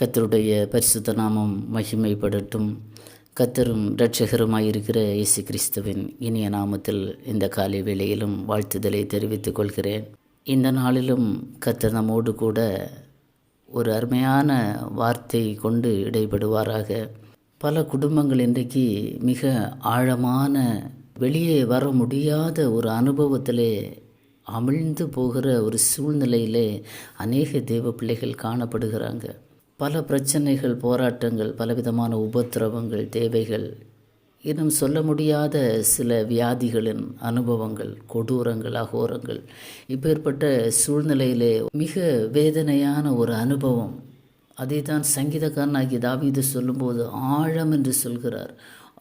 கத்தருடைய பரிசுத்த நாமம் மகிமைப்படட்டும் கத்தரும் இரட்சகருமாயிருக்கிற இயேசு கிறிஸ்துவின் இனிய நாமத்தில் இந்த காலை வேளையிலும் வாழ்த்துதலை தெரிவித்துக் கொள்கிறேன். இந்த நாளிலும் கத்தர் நம்மோடு கூட ஒரு அருமையான வார்த்தை கொண்டு இடைபடுவாராக. பல குடும்பங்கள் இன்றைக்கு மிக ஆழமான வெளியே வர முடியாத ஒரு அனுபவத்திலே அமிழ்ந்து போகிற ஒரு சூழ்நிலையிலே அநேக தேவ பிள்ளைகள் காணப்படுகிறாங்க. பல பிரச்சனைகள் போராட்டங்கள் பலவிதமான உபத்திரவங்கள் தேவைகள் இன்னும் சொல்ல முடியாத சில வியாதிகளின் அனுபவங்கள் கொடூரங்கள் அகோரங்கள். இப்பேற்பட்ட சூழ்நிலையிலே மிக வேதனையான ஒரு அனுபவம். அதை தான் சங்கீதக்காரனாகிய தாவீது சொல்லும்போது ஆழம் என்று சொல்கிறார்.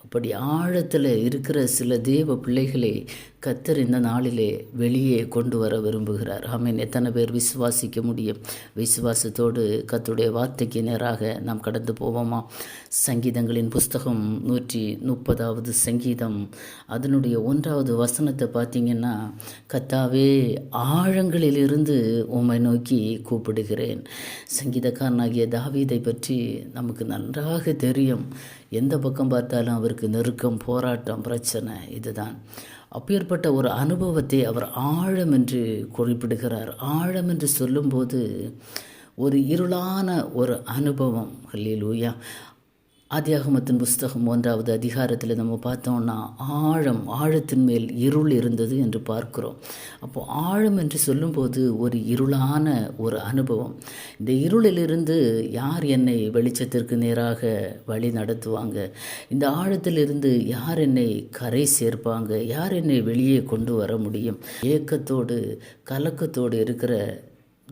அப்படி ஆழத்தில் இருக்கிற சில தேவ பிள்ளைகளை கத்தர் இந்த நாளிலே வெளியே கொண்டு வர விரும்புகிறார். ஆமீன். எத்தனை பேர் விசுவாசிக்க முடியும்? விசுவாசத்தோடு கத்துடைய வார்த்தைக்கு நேராக நாம் கடந்து போவோமா? சங்கீதங்களின் புஸ்தகம் நூற்றி முப்பதாவது சங்கீதம். அதனுடைய ஒன்றாவது வசனத்தை பார்த்தீங்கன்னா கத்தாவே ஆழங்களிலிருந்து உம்மை நோக்கி கூப்பிடுகிறேன். சங்கீதக்காரனாகிய தாவீதை பற்றி நமக்கு நன்றாக தெரியும். எந்த பக்கம் பார்த்தாலும் அவருக்கு நெருக்கம் போராட்டம் பிரச்சனை இதுதான். அப்பேற்பட்ட ஒரு அனுபவத்தை அவர் ஆழம் என்று குறிப்பிடுகிறார். ஆழம் என்று சொல்லும்போது ஒரு இருளான ஒரு அனுபவம். ஹல்லேலூயா. ஆதியாகமத்தின் புஸ்தகம் ஒன்றாவது அதிகாரத்தில் நம்ம பார்த்தோம்னா ஆழம் ஆழத்தின் மேல் இருள் இருந்தது என்று பார்க்கிறோம். அப்போது ஆழம் என்று சொல்லும்போது ஒரு இருளான ஒரு அனுபவம். இந்த இருளிலிருந்து யார் என்னை வெளிச்சத்திற்கு நேராக வழி நடத்துவாங்க? இந்த ஆழத்திலிருந்து யார் என்னை கரை சேர்ப்பாங்க? யார் என்னை வெளியே கொண்டு வர முடியும்? ஏக்கத்தோடு கலக்கத்தோடு இருக்கிற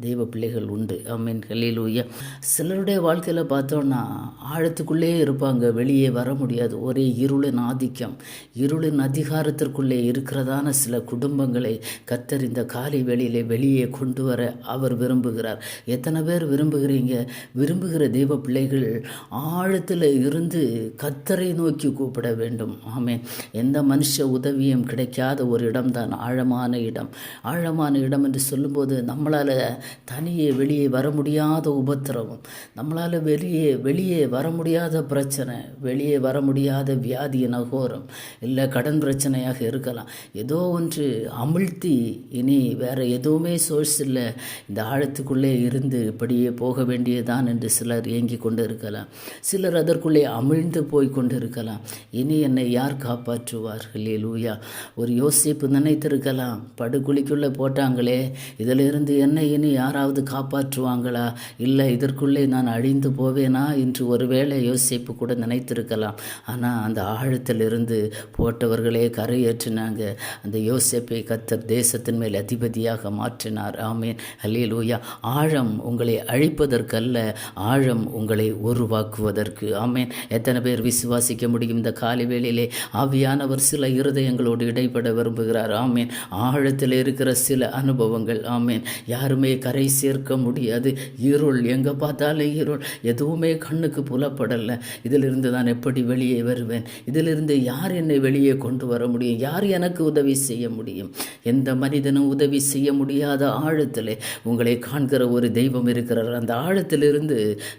தெய்வ பிள்ளைகள் உண்டு. அம்மீன் ஹலிலூயா சிலருடைய வாழ்க்கையில் பார்த்தோன்னா ஆழத்துக்குள்ளே இருப்பாங்க. வெளியே வர முடியாது. ஒரே இருளின் ஆதிக்கம். இருளின் அதிகாரத்திற்குள்ளே இருக்கிறதான சில குடும்பங்களை கத்தர் இந்த காலை வெளியிலே வெளியே கொண்டு வர அவர் விரும்புகிறார். எத்தனை பேர் விரும்புகிறீங்க? விரும்புகிற தெய்வ பிள்ளைகள் ஆழத்தில் இருந்து கத்தரை நோக்கி கூப்பிட வேண்டும். ஆமே எந்த மனுஷ உதவியும் கிடைக்காத ஒரு இடம்தான். ஆழமான இடம். ஆழமான இடம் என்று சொல்லும்போது நம்மளால் தனியே வெளியே வர முடியாத உபத்திரவம். நம்மளால் வெளியே வெளியே வர முடியாத பிரச்சனை வெளியே வர முடியாத வியாதியின் அகோரம் இல்லை கடன் பிரச்சனையாக இருக்கலாம். ஏதோ ஒன்று அமிழ்த்தி இனி வேறு எதுவுமே சோர்ஸ் இல்லை. இந்த ஆழத்துக்குள்ளே இருந்து இப்படியே போக வேண்டியதுதான் என்று சிலர் இயங்கி கொண்டு இருக்கலாம் சிலர் அதற்குள்ளே அமிழ்ந்து போய் கொண்டு இருக்கலாம் இனி என்னை யார் காப்பாற்றுவார்கள்? லூயா ஒரு யோசிப்பு நினைத்திருக்கலாம். படுகுழிக்குள்ளே போட்டாங்களே. இதிலிருந்து என்னை இனி யாராவது காப்பாற்றுவாங்களா? இல்லை இதற்குள்ளே நான் அழிந்து போவேனா? என்று ஒருவேளை யோசிப்பு கூட நினைத்திருக்கலாம். ஆனால் அந்த ஆழத்திலிருந்து போட்டவர்களே கரையேற்றினாங்க. அந்த யோசிப்பை கத்தர் தேசத்தின் மேல் அதிபதியாக மாற்றினார். ஆமேன். அல்லேலூயா. ஆழம் உங்களை அழிப்பதற்கல்ல ஆழம் உங்களை உருவாக்குவதற்கு. ஆமேன். எத்தனை பேர் விசுவாசிக்க முடியும் இந்த காலை வேளையிலே? ஆவியானவர் சில இருதயங்களோடு இடைப்பட விரும்புகிறார். ஆமேன். ஆழத்தில் இருக்கிற சில அனுபவங்கள். ஆமேன். யாருமே கரை சேர்க்க முடியாது. இருள் எங்கே பார்த்தாலும் இருள். எதுவுமே கண்ணுக்கு புலப்படலை. இதிலிருந்து நான் எப்படி வெளியே வருவேன்? இதிலிருந்து யார் என்னை வெளியே கொண்டு வர முடியும்? யார் எனக்கு உதவி செய்ய முடியும்? எந்த மனிதனும் உதவி செய்ய முடியாத ஆழத்தில் உங்களை காண்கிற ஒரு தெய்வம் இருக்கிறார். அந்த ஆழத்திலிருந்து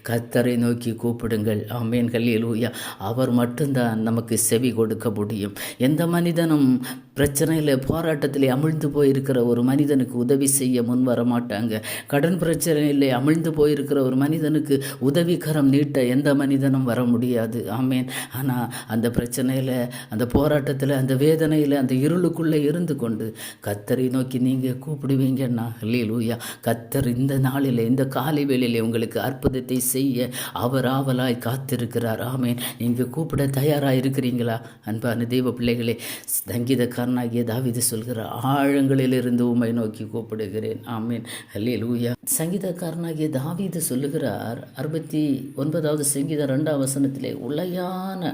கத்தரை நோக்கி கூப்பிடுங்கள். ஆமேன். கல்லியலூயா அவர் மட்டும்தான் நமக்கு செவி கொடுக்க முடியும். எந்த மனிதனும் பிரச்சனையில் போராட்டத்தில் அமிழ்ந்து போயிருக்கிற ஒரு மனிதனுக்கு உதவி செய்ய முன் வர மாட்டாங்க. கடன் பிரச்சனையில் அமிழ்ந்து போயிருக்கிற ஒரு மனிதனுக்கு உதவிக்கரம் நீட்ட எந்த மனிதனும் வர முடியாது. ஆமேன். ஆனால் அந்த பிரச்சனையில் அந்த போராட்டத்தில் அந்த வேதனையில் அந்த இருளுக்குள்ளே இருந்து கொண்டு கத்தரை நோக்கி நீங்கள் கூப்பிடுவீங்கன்னா லூயா கத்தர் இந்த நாளில் இந்த காலை வேளையில் உங்களுக்கு அற்புதத்தை செய்ய அவர் ஆவலாய் காத்திருக்கிறார். ஆமேன். நீங்கள் கூப்பிட தயாராக இருக்கிறீங்களா அன்பான தெய்வ பிள்ளைகளே சங்கீதக்காரனாகிய தாவிது சொல்கிறார் ஆழங்களிலிருந்து உமை நோக்கி கூப்பிடுகிறேன். ஆமீன். அல்லே லூயா சங்கீதக்காரனாகிய தாவீது சொல்லுகிறார் அறுபத்தி ஒன்பதாவது சங்கீத ரெண்டாம் வசனத்திலே உளையான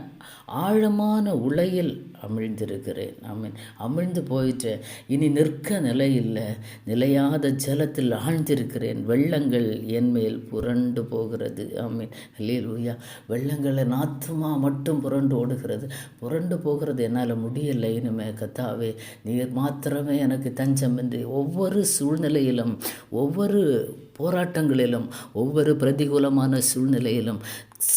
ஆழமான உலையில் அமிழ்ந்திருக்கிறேன். ஆமீன். அமிழ்ந்து போயிட்டேன் இனி நிற்க நிலையில்லை. நிலையாத ஜலத்தில் ஆழ்ந்திருக்கிறேன். வெள்ளங்கள் என் மேல் புரண்டு போகிறது. ஆமீன். லூயா வெள்ளங்களை நாத்துமா மட்டும் புரண்டு ஓடுகிறது. புரண்டு போகிறது என்னால் முடியலை இனிமே கத்தாவே. நீர் மாத்திரமே எனக்கு தஞ்சம் என்று ஒவ்வொரு சூழ்நிலையிலும் ஒவ்வொரு போராட்டங்களிலும் ஒவ்வொரு பிரதிகூலமான சூழ்நிலையிலும்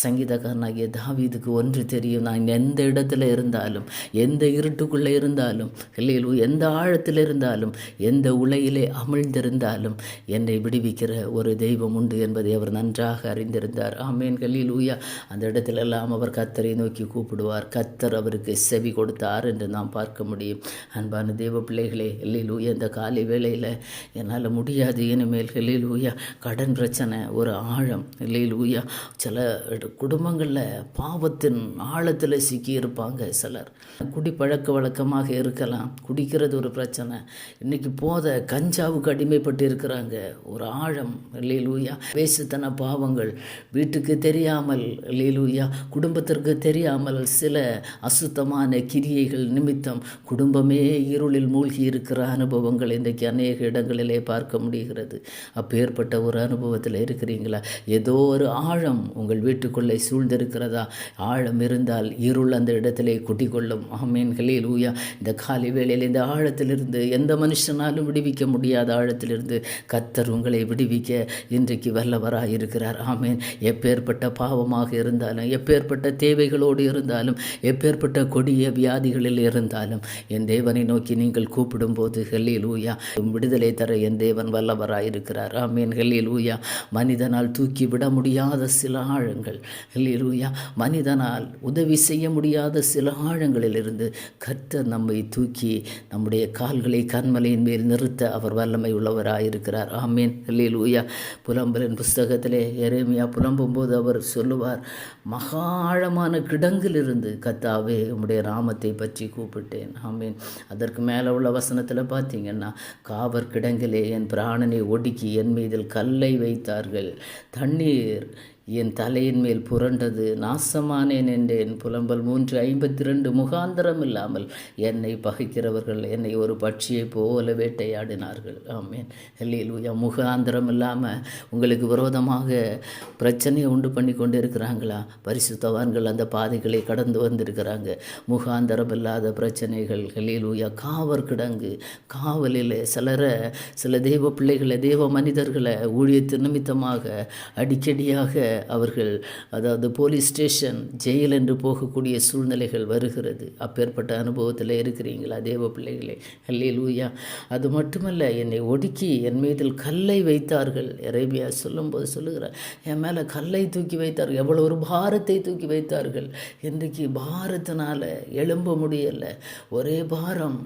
சங்கீதக்காரனாகிய தாவீதுக்கு ஒன்று தெரியும். நான் எந்த இடத்துல இருந்தாலும் எந்த இருட்டுக்குள்ளே இருந்தாலும் இல்லையிலு எந்த ஆழத்தில் இருந்தாலும் எந்த உலையிலே அமிழ்ந்திருந்தாலும் என்னை விடுவிக்கிற ஒரு தெய்வம் உண்டு என்பதை அவர் நன்றாக அறிந்திருந்தார். ஆமேன் கல்லூயா அந்த இடத்திலெல்லாம் அவர் கத்தரை நோக்கி கூப்பிடுவார். கத்தர் அவருக்கு செவி கொடுத்தார் என்று நாம் பார்க்க முடியும். அன்பான தெய்வ பிள்ளைகளே இல்லையிலூயா இந்த காலை வேளையில் என்னால் முடியாது. இனிமேல் இல்லையிலூயா கடன் பிரச்சனை ஒரு ஆழம் இல்லையிலூயா சில குடும்பங்களில் பாவத்தின் ஆழத்தில் சிக்கி இருப்பாங்க சிலர். குடி பழக்க வழக்கமாக இருக்கலாம் குடிக்கிறது ஒரு பிரச்சனை. இன்னைக்கு போத கஞ்சாவுக்கு அடிமைப்பட்டு இருக்கிறாங்க ஒரு ஆழம் லீலூயா வேசுத்தன பாவங்கள் வீட்டுக்கு தெரியாமல் லீலூயா குடும்பத்திற்கு தெரியாமல் சில அசுத்தமான கிரியைகள் நிமித்தம் குடும்பமே இருளில் மூழ்கி இருக்கிற அனுபவங்கள் இன்றைக்கு அநேக இடங்களிலே பார்க்க முடிகிறது. அப்பேற்பட்ட ஒரு அனுபவத்தில் இருக்கிறீங்களா? ஏதோ ஒரு ஆழம் உங்கள் வீட்டு வீட்டுக்குள்ளே சூழ்ந்திருக்கிறதா? ஆழம் இருந்தால் இருள் அந்த இடத்திலே குட்டிக்கொள்ளும் ஆமீன் லூயா இந்த காலை வேளையில் இந்த ஆழத்திலிருந்து எந்த மனுஷனாலும் விடுவிக்க முடியாத ஆழத்திலிருந்து கத்தர் உங்களை விடுவிக்க இன்றைக்கு வல்லவராக இருக்கிறார். ஆமீன். எப்பேற்பட்ட பாவமாக இருந்தாலும் எப்பேற்பட்ட தேவைகளோடு இருந்தாலும் எப்பேற்பட்ட கொடிய வியாதிகளில் இருந்தாலும் என் தேவனை நோக்கி நீங்கள் கூப்பிடும்போது ஹெல்லில் ஊயா விடுதலை தர என் தேவன் வல்லவராக இருக்கிறார். ஆமீன் ஹெல்லில் ஊயா மனிதனால் தூக்கி விட முடியாத சில ஆழங்கள் ஹெல்லிலூயா. மனிதனால் உதவி செய்ய முடியாத சில ஆழங்களிலிருந்து கர்த்தர் நம்மை தூக்கி நம்முடைய கால்களை கண்மலையின் மேல் நிறுத்த அவர் வல்லமை உள்ளவராக இருக்கிறார் ஆமீன். ஊயா புலம்பலின் புஸ்தகத்திலே எரேமியா புலம்பும்போது அவர் சொல்லுவார் மகா ஆழமான கிடங்கிலிருந்து கத்தாவே உம்முடைய நாமத்தை பற்றி கூப்பிட்டேன். ஆமீன். அதற்கு மேலே உள்ள வசனத்தில் பார்த்தீங்கன்னா காவர் கிடங்கிலே என் பிராணனை ஒடுக்கி என் மீதில் கல்லை வைத்தார்கள். தண்ணீர் என் தலையின் மேல் புரண்டது நாசமானேன் என்றேன். புலம்பல் மூன்று ஐம்பத்தி ரெண்டு முகாந்திரம் இல்லாமல் என்னை பகைக்கிறவர்கள் என்னை ஒரு பட்சியை போல வேட்டையாடினார்கள். ஆமேன். இல்லையிலூயா முகாந்திரம் இல்லாமல் உங்களுக்கு விரோதமாக பிரச்சனையை உண்டு பண்ணி கொண்டு இருக்கிறாங்களா பரிசுத்தவான்கள் அந்த பாதைகளை கடந்து வந்திருக்கிறாங்க. முகாந்திரம் இல்லாத பிரச்சனைகள் ஹெலிலூயா காவர் கிடங்கு. காவலில் சிலரை சில தெய்வ பிள்ளைகளை தெய்வ மனிதர்களை ஊழியத்து நிமித்தமாக அடிக்கடியாக அவர்கள் அதாவது போலீஸ் ஸ்டேஷன் ஜெயில் என்று போகக்கூடிய சூழ்நிலைகள் வருகிறது. அப்பேற்பட்ட அனுபவத்தில் இருக்கிறீங்களா தேவ பிள்ளைகளே? அல்லே லூயா அது மட்டுமல்ல என்னை ஒடுக்கி என் மீதில் கல்லை வைத்தார்கள். அரேபியா சொல்லும்போது சொல்லுகிறார் என் மேலே கல்லை தூக்கி வைத்தார்கள். எவ்வளோ ஒரு பாரத்தை தூக்கி வைத்தார்கள். இன்றைக்கு பாரத்தினால் எழும்ப முடியலை. ஒரே பாரம்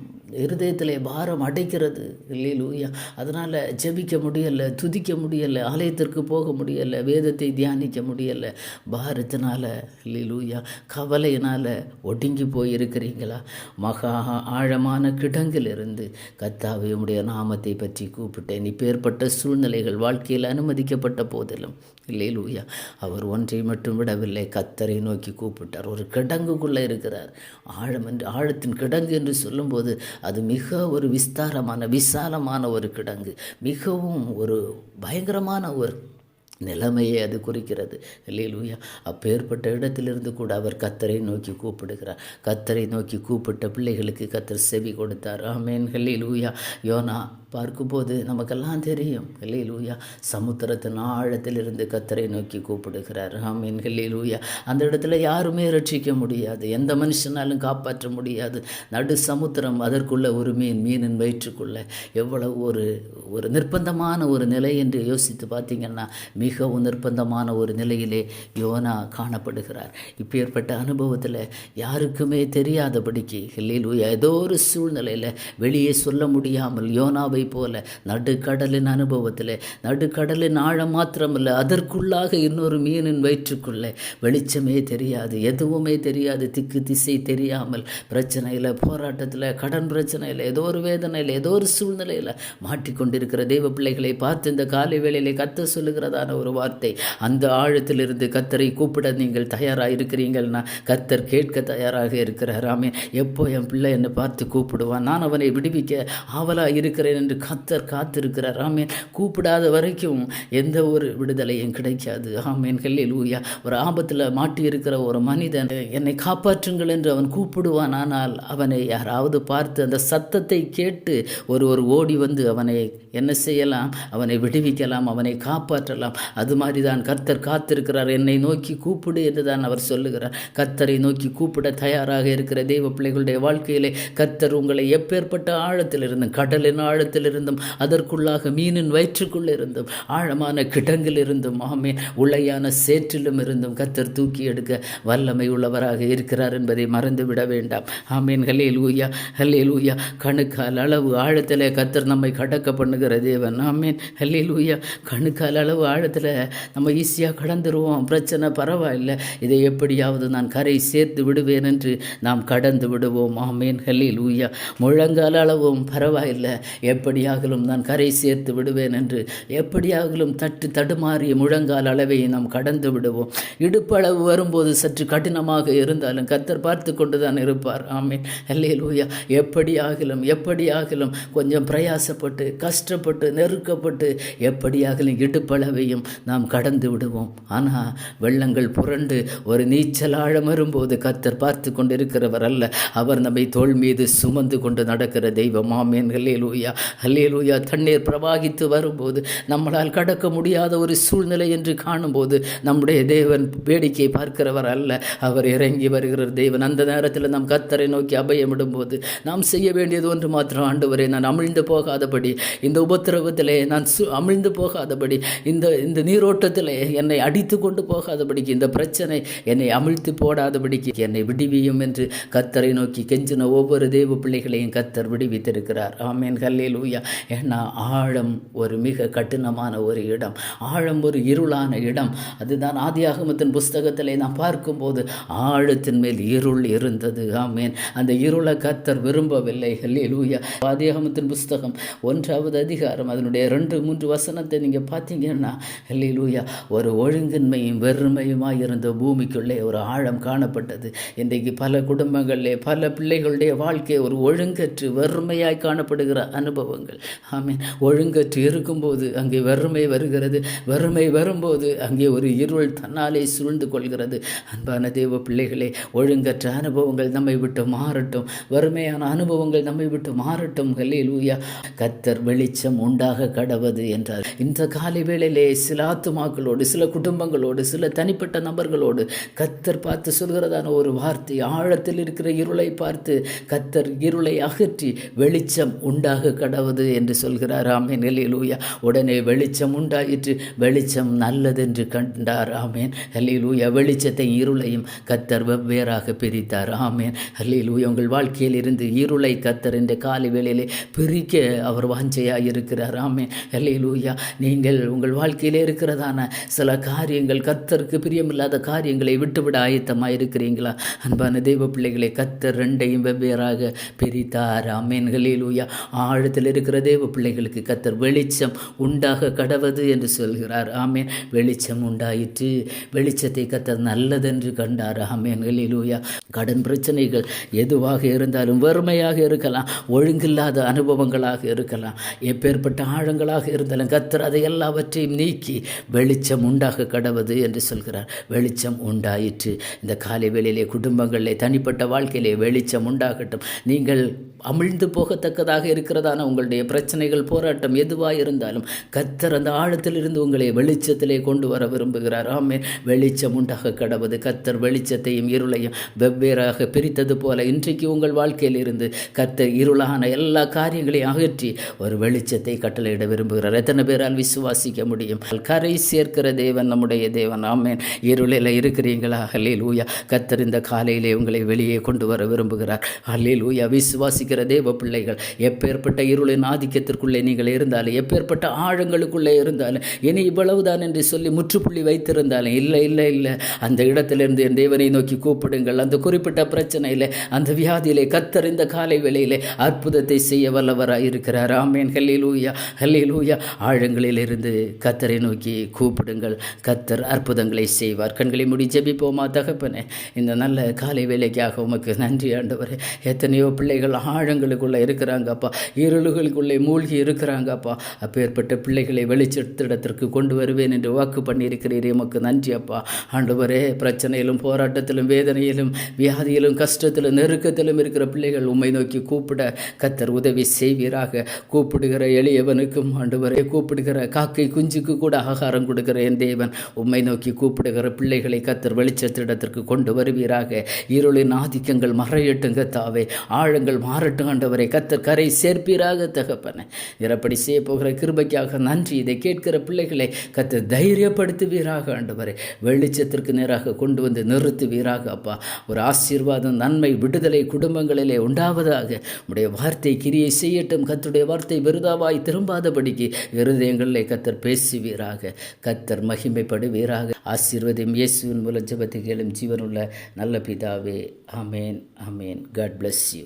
இருதயத்தில் பாரம் அடைக்கிறது. இல்லை லூயா அதனால் ஜெபிக்க முடியலை துதிக்க முடியலை ஆலயத்திற்கு போக முடியலை வேதத்தை தியானிக்க முடியலை. பாரத்தினால் லூயா கவலையினால் ஒடுங்கி போயிருக்கிறீங்களா? மகா ஆழமான கிடங்கிலிருந்து கத்தாவை உடைய நாமத்தை பற்றி கூப்பிட்டேன். இப்பேற்பட்ட சூழ்நிலைகள் வாழ்க்கையில் அனுமதிக்கப்பட்ட போதிலும் இல்லை லூயா அவர் ஒன்றை மட்டும் விடவில்லை. கத்தரை நோக்கி கூப்பிட்டார். ஒரு கிடங்குக்குள்ளே இருக்கிறார். ஆழம் என்று ஆழத்தின் கிடங்கு என்று சொல்லும்போது அது மிக ஒரு விஸ்தாரமான விசாலமான ஒரு கிடங்கு. மிகவும் ஒரு பயங்கரமான ஒரு நிலைமையை அது குறிக்கிறது. இல்லையிலூயா அப்பேற்பட்ட இடத்திலிருந்து கூட அவர் கத்தரை நோக்கி கூப்பிடுகிறார். கத்தரை நோக்கி கூப்பிட்ட பிள்ளைகளுக்கு கத்தர் செவி கொடுத்தார். ஆமேன். ஹல்லிலூயா யோனா பார்க்கும்போது நமக்கெல்லாம் தெரியும். லூயா சமுத்திரத்தின் ஆழத்திலிருந்து கத்தரை நோக்கி கூப்பிடுகிறார். ஆமீன். ஹல்லிலூயா. அந்த இடத்துல யாருமே ரட்சிக்க முடியாது. எந்த மனுஷனாலும் காப்பாற்ற முடியாது. நடு சமுத்திரம் அதற்குள்ள ஒரு மீன் மீனின் வயிற்றுக்குள்ள. எவ்வளவு ஒரு ஒரு நிர்பந்தமான ஒரு நிலை என்று யோசித்து பார்த்தீங்கன்னா மிகவும் நிர்பந்தமான ஒரு நிலையிலே யோனா காணப்படுகிறார். இப்பேற்பட்ட அனுபவத்தில் யாருக்குமே தெரியாதபடிக்கு ஹல்லிலூயா ஏதோ ஒரு சூழ்நிலையில் வெளியே சொல்ல முடியாமல் யோனாவை போல நடுக்கடலின் அனுபவத்தில் நடுக்கடலின் ஆழம் மாத்திரமல்ல அதற்குள்ளாக இன்னொரு மீனின் வயிற்றுக்குள்ளே. வெளிச்சமே தெரியாது எதுவுமே தெரியாது திக்கு திசை தெரியாமல் பிரச்சனையில் போராட்டத்தில் கடன் பிரச்சனையில் ஏதோ ஒரு வேதனையில் ஏதோ ஒரு சூழ்நிலையில் மாட்டிக்கொண்டிருக்கிற தெய்வ பிள்ளைகளை பார்த்து இந்த காலை வேளையிலே கத்த சொல்லுகிறதான ஒரு வார்த்தை. அந்த ஆழத்திலிருந்து கத்தரை கூப்பிட நீங்கள் தயாராக இருக்கிறீங்கள்னா கத்தர் கேட்க தயாராக இருக்கிறார். ஆமே எப்போ என் பிள்ளை என்னை பார்த்து கூப்பிடுவான்? நான் அவனை விடுவிக்க ஆவலாக இருக்கிறேன் என்று கத்தர் காத்திருக்கிறார். ஆமேன். கூப்பிடாத வரைக்கும் எந்த ஒரு விடுதலையும் கிடைக்காது. ஆமேன். கல்லில் ஊயா ஒரு ஆபத்தில் மாட்டியிருக்கிற ஒரு மனிதன் என்னை காப்பாற்றுங்கள் என்று அவன் கூப்பிடுவான். ஆனால் அவனை யாராவது பார்த்து அந்த சத்தத்தை கேட்டு ஒருவர் ஓடி வந்து அவனை என்ன செய்யலாம்? அவனை விடுவிக்கலாம். அவனை காப்பாற்றலாம். அது மாதிரி தான் கர்த்தர் காத்திருக்கிறார். என்னை நோக்கி கூப்பிடு என்று தான் அவர் சொல்லுகிறார். கர்த்தரை நோக்கி கூப்பிட தயாராக இருக்கிற தெய்வ பிள்ளைகளுடைய வாழ்க்கையிலே கர்த்தர் உங்களை எப்பேற்பட்ட ஆழத்திலிருந்து கடலின் இருந்தும் அதற்குள்ளாக மீனின் வயிற்றுக்குள்ளே இருந்தும் ஆழமான கிடங்கில் இருந்தும் ஆமே உளையான சேற்றிலும் இருந்தும் கத்தர் தூக்கி எடுக்க வல்லமை உள்ளவராக இருக்கிறார் என்பதை மறந்து விட வேண்டாம். ஆமீன். ஹலே லூயா ஹலே லூயா கணுக்கால் அளவு ஆழத்தில் கத்தர் நம்மை கடக்க பண்ணுகிற தேவன். ஆமீன். ஹலே லூயா கணுக்கால் அளவு ஆழத்தில் நம்ம ஈஸியாக கடந்துருவோம். பிரச்சனை பரவாயில்லை. இதை எப்படியாவது நான் கரை சேர்த்து விடுவேன் என்று நாம் கடந்து விடுவோம். ஆமீன். ஹலே லூயா முழங்கால் அளவும் பரவாயில்லை. எப்படியாகலும் நான் கரை சேர்த்து விடுவேன் என்று எப்படியாகலும் தட்டு தடுமாறிய முழங்கால் அளவை நாம் கடந்து விடுவோம். இடுப்பளவு வரும்போது சற்று கடினமாக இருந்தாலும் கத்தர் பார்த்து கொண்டு தான் இருப்பார். ஆமீன். ஹலே லூயா எப்படியாகலும் எப்படியாகலும் கொஞ்சம் பிரயாசப்பட்டு கஷ்டப்பட்டு நெருக்கப்பட்டு எப்படியாகலும் இடுப்பளவையும் நாம் கடந்து விடுவோம். ஆனால் வெள்ளங்கள் புரண்டு ஒரு நீச்சல் ஆழம் வரும்போது கத்தர் பார்த்து கொண்டு இருக்கிறவர் அல்ல. அவர் நம்மை தோள் மீது சுமந்து கொண்டு நடக்கிற தெய்வம். ஆமேன். ஹல்லேலூயா அல்லேலூயா. தண்ணீர் பிரவாகித்து வரும்போது நம்மளால் கடக்க முடியாத ஒரு சூழ்நிலை என்று காணும்போது நம்முடைய தேவன் வேடிக்கை பார்க்கிறவர் அல்ல. அவர் இறங்கி வருகிற தேவன் அந்த நேரத்தில் நாம் கத்தரை நோக்கி அபயமிடும்போது நாம் செய்ய வேண்டியது ஒன்று மாத்திரம் ஆண்டவரே நான் அமிழ்ந்து போகாதபடி இந்த உபத்திரவத்திலே நான் சு அமிழ்ந்து போகாதபடி இந்த இந்த நீரோட்டத்தில் என்னை அடித்து கொண்டு போகாதபடிக்கு இந்த பிரச்சனை என்னை அமிழ்த்து போடாதபடிக்கு என்னை விடுவியும் என்று கத்தரை நோக்கி கெஞ்சின ஒவ்வொரு தேவ பிள்ளைகளையும் கத்தர் விடுவித்திருக்கிறார். ஆமேன். கல்லில் லூயா ஏன்னா ஆழம் ஒரு மிக கடினமான ஒரு இடம். ஆழம் ஒரு இருளான இடம். அதுதான் ஆதியாகமத்தின் புஸ்தகத்திலே நாம் பார்க்கும்போது ஆழத்தின் மேல் இருள் இருந்தது. ஆமேன். அந்த இருளை கத்தர் விரும்பவில்லை. ஹல்லே லூயா ஆதியாகமத்தின் புஸ்தகம் ஒன்றாவது அதிகாரம் அதனுடைய ரெண்டு மூன்று வசனத்தை நீங்கள் பார்த்தீங்கன்னா ஹல்லே ஒரு ஒழுங்கின்மையும் வெறுமையுமாய் இருந்த பூமிக்குள்ளே ஒரு ஆழம் காணப்பட்டது. இன்றைக்கு பல குடும்பங்களிலே பல பிள்ளைகளுடைய வாழ்க்கை ஒரு ஒழுங்கற்று வெறுமையாய் காணப்படுகிற அனுபவங்கள் ஆமீன். ஒழுங்கற்று இருக்கும்போது அங்கே வறுமை வருகிறது. வறுமை வரும்போது அங்கே ஒரு இருள் தன்னாலே சூழ்ந்து கொள்கிறது. அன்பான தேவ பிள்ளைகளே ஒழுங்கற்ற அனுபவங்கள் நம்மை விட்டு மாறட்டும். வறுமையான அனுபவங்கள் நம்மை விட்டு மாறட்டும். ஹல்லே லூயா கத்தர் வெளிச்சம் உண்டாக கடவது என்றார். இந்த காலை வேளையிலே சில ஆத்துமாக்களோடு சில குடும்பங்களோடு சில தனிப்பட்ட நபர்களோடு கத்தர் பார்த்து சொல்கிறதான ஒரு வார்த்தை ஆழத்தில் இருக்கிற இருளை பார்த்து கத்தர் இருளை அகற்றி வெளிச்சம் உண்டாக கடவுது என்று சொல்கிறார். ஆமேன். ஹலிலூயா உடனே வெளிச்சம் உண்டாயிற்று. வெளிச்சம் நல்லதென்று கண்டார். ஆமேன். ஹலிலூயா வெளிச்சத்தை இருளையும் கத்தர் வெவ்வேறாக பிரித்தார். ஆமேன். ஹலிலூயா உங்கள் வாழ்க்கையில் இருந்து இருளை கத்தர் இந்த காலை வேளையிலே பிரிக்க அவர் வாஞ்சையாக இருக்கிறார் ஆமேன். ஹலிலூயா நீங்கள் உங்கள் வாழ்க்கையிலே இருக்கிறதான சில காரியங்கள் கத்தருக்கு பிரியமில்லாத காரியங்களை விட்டுவிட ஆயத்தமாக இருக்கிறீங்களா அன்பான தெய்வ பிள்ளைகளை கத்தர் ரெண்டையும் வெவ்வேறாக பிரித்தார். ஆமேன். ஹல்லேலூயா. ஆழத்தில் இருக்கிற தேவ பிள்ளைகளுக்கு கத்தர் வெளிச்சம் உண்டாக கடவது என்று சொல்கிறார். ஆமேன். வெளிச்சம் உண்டாயிற்று. வெளிச்சத்தை கத்தர் நல்லதென்று கண்டார். ஆமேன். ஹல்லேலூயா. கடன் பிரச்சனைகள் எதுவாக இருந்தாலும் வறுமையாக இருக்கலாம். ஒழுங்கில்லாத அனுபவங்களாக இருக்கலாம். எப்பேற்பட்ட ஆழங்களாக இருந்தாலும் கத்தர் அதை எல்லாவற்றையும் நீக்கி வெளிச்சம் உண்டாக கடவது என்று சொல்கிறார். வெளிச்சம் உண்டாயிற்று. இந்த காலை வேளையிலே குடும்பங்களிலே தனிப்பட்ட வாழ்க்கையிலே வெளிச்சம் உண்டாகட்டும். நீங்கள் அமிழ்ந்து போகத்தக்கதாக இருக்கிறதான உங்களுடைய பிரச்சனைகள் போராட்டம் எதுவாக இருந்தாலும் கத்தர் அந்த ஆழத்திலிருந்து உங்களை வெளிச்சத்திலே கொண்டு வர விரும்புகிறார். ஆமே வெளிச்சம் உண்டாக கடவுது. கத்தர் வெளிச்சத்தையும் இருளையும் வெவ்வேறாக பிரித்தது போல இன்றைக்கு உங்கள் வாழ்க்கையில் இருந்து கத்தர் இருளான எல்லா காரியங்களையும் அகற்றி ஒரு வெளிச்சத்தை கட்டளையிட விரும்புகிறார். எத்தனை பேரால் விசுவாசிக்க முடியும்? கரை சேர்க்கிற தேவன் நம்முடைய தேவன். ஆமேன். இருளில் இருக்கிறீங்களா ஹல்லே ஊயா கத்தர் இந்த காலையிலே உங்களை வெளியே கொண்டு வர விரும்புகிறார். ஹல்லே ஊயா விசுவாசிக்கிற தேவ பிள்ளைகள் எப்பேற்பட்ட இருளின் ஆதிக்கத்திற்குள்ளே நீங்கள் இருந்தாலும் எப்பேற்பட்ட ஆழங்களுக்குள்ளே இருந்தாலும் இனி இவ்வளவுதான் என்று சொல்லி முற்றுப்புள்ளி வைத்திருந்தாலும் இல்லை இல்லை இல்லை. அந்த இடத்திலிருந்து என் தேவனை நோக்கி கூப்பிடுங்கள். அந்த குறிப்பிட்ட பிரச்சனையில் அந்த வியாதியிலே கத்தறிந்த காலை வேளையிலே அற்புதத்தை செய்ய வல்லவராக இருக்கிறார். ஆமேன். ஹல்லேலூயா ஹல்லேலூயா. ஆழங்களிலிருந்து கத்தரை நோக்கி கூப்பிடுங்கள். கத்தர் அற்புதங்களை செய்வார். கண்களை முடி ஜபிப்போமா தகப்பனே. இந்த நல்ல காலை வேலைக்காக உமக்கு நன்றி ஆண்டவர். எத்தனையோ பிள்ளைகள் ஆழங்களுக்குள்ளே இருக்கிறாங்கப்பா இருளுகளுக்குள்ளே மூழ்கி இருக்கிறாங்கப்பா அப்பேற்பட்ட பிள்ளைகளை வெளிச்சத்திடத்திற்கு கொண்டு வருவேன் என்று வாக்கு பண்ணியிருக்கிறீர். எமக்கு நன்றி அப்பா. ஆண்டவரே பிரச்சனையிலும் போராட்டத்திலும் வேதனையிலும் வியாதியிலும் கஷ்டத்திலும் நெருக்கத்திலும் இருக்கிற பிள்ளைகள் உம்மை நோக்கி கூப்பிட கத்தர் உதவி செய்வீராக. கூப்பிடுகிற எளியவனுக்கும் ஆண்டவரே கூப்பிடுகிற காக்கை குஞ்சுக்கு கூட ஆகாரம் கொடுக்கிற என் தேவன் உம்மை நோக்கி கூப்பிடுகிற பிள்ளைகளை கத்தர் வெளிச்சத்திடத்திற்கு கொண்டு வருவீராக. இருளின் ஆதிக்கங்கள் மறையட்டுங்க தாவே ஆழங்கள் மாறட்டும் ஆண்டவரை. கத்தர் கரை சேர்ப்பீராக தகப்பன. இறப்படி செய்ய போகிற கிருபைக்காக நன்றி. இதை கேட்கிற பிள்ளைகளை கத்தர் தைரியப்படுத்துவீராக ஆண்டவரை. வெளிச்சத்திற்கு நேராக கொண்டு வந்து நிறுத்துவீராக அப்பா. ஒரு ஆசீர்வாதம் நன்மை விடுதலை குடும்பங்களிலே உண்டாவதாக. உடைய வார்த்தை கிரியை செய்யட்டும். கத்துடைய வார்த்தை விருதாவாய் திரும்பாதபடிக்கு இருதயங்களிலே கத்தர் பேசுவீராக. கத்தர் மகிமைப்படுவீராக. ஆசீர்வதியும் இயேசுவின் மூலம் ஜபத்தை கேளும் ஜீவனுள்ள நல்ல பிதாவே. Amen amen God bless you